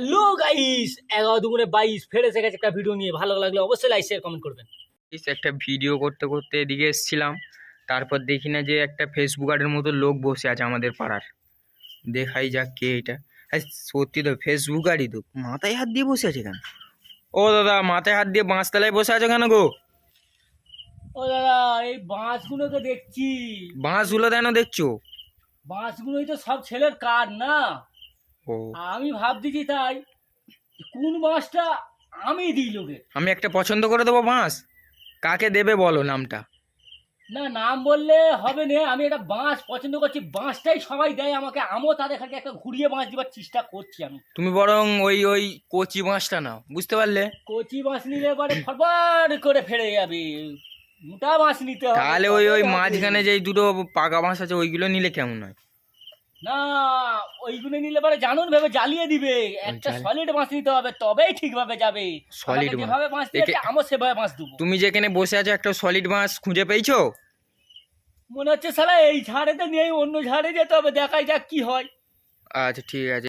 Hello guys এগারো দুগুণে বাইশ ফের এসে গেছে একটা ভিডিও নিয়ে। ভালো লাগলে অবশ্যই লাইক শেয়ার কমেন্ট করবেন। একটা ভিডিও করতে করতে এদিকে এসেছিলাম। তারপর দেখি না যে একটা ফেসবুকারের মতো লোক বসে আছে আমাদের পাড়ার। দেখাই যাক কে এটা। আরে সত্যি তো ফেসবুকারই তো। মাথায় হাত দিয়ে বসে আছে কেন? ও দাদা মাথায় হাত দিয়ে বাঁশ বাঁশতলায় বসে আছো কেন গো? ও দাদা এই বাঁশগুলোকে দেখছি। বাঁশগুলো কেন দেখছ? বাঁশগুলোই তো সব ছেলের কাজ না? আমি ভাবতেছি তাই কোন বাঁশটা আমি দিই লোকে? আমি একটা পছন্দ করে দেবো বাঁশ? কাকে দেবে বলো নামটা? না নাম বললে হবে না আমি একটা বাঁশ পছন্দ করছি বাঁশটাই সবাই দেয় আমাকে আমিও তাদের কাছে একটা ঘুরিয়ে বাঁশ দেওয়ার চেষ্টা করছি আমি। তুমি বরং ওই ওই কচি বাঁশটা নাও বুঝতে পারলে? কচি বাঁশ নিলে পরে ফটফট করে ফেলে যাবে মোটা বাঁশ নিতে হবে। তাহলে ওই ওই মাঝখানে যেই দুটো পাকা বাঁশ আছে ওইগুলো নিলে কেমন হয়? না ওইগুলো নিলে পরে জানুন ভেবে জ্বালিয়ে দিবে। একটা সলিড বাঁশ নিতে হবে তবেই ঠিকভাবে যাবে। সলিড ভাবে বাঁশ। যেভাবে বাঁশ দিয়েছে একে- সেভাবে বাঁশ দেবো। তুমি যেখানে বসে আছো একটা সলিড বাঁশ খুঁজে পেয়েছ? মনে হচ্ছে সালা এই ঝাড়েতে নেই অন্য ঝাড়ে যেতে হবে দেখাই যাক কি হয়। আচ্ছা ঠিক আছে।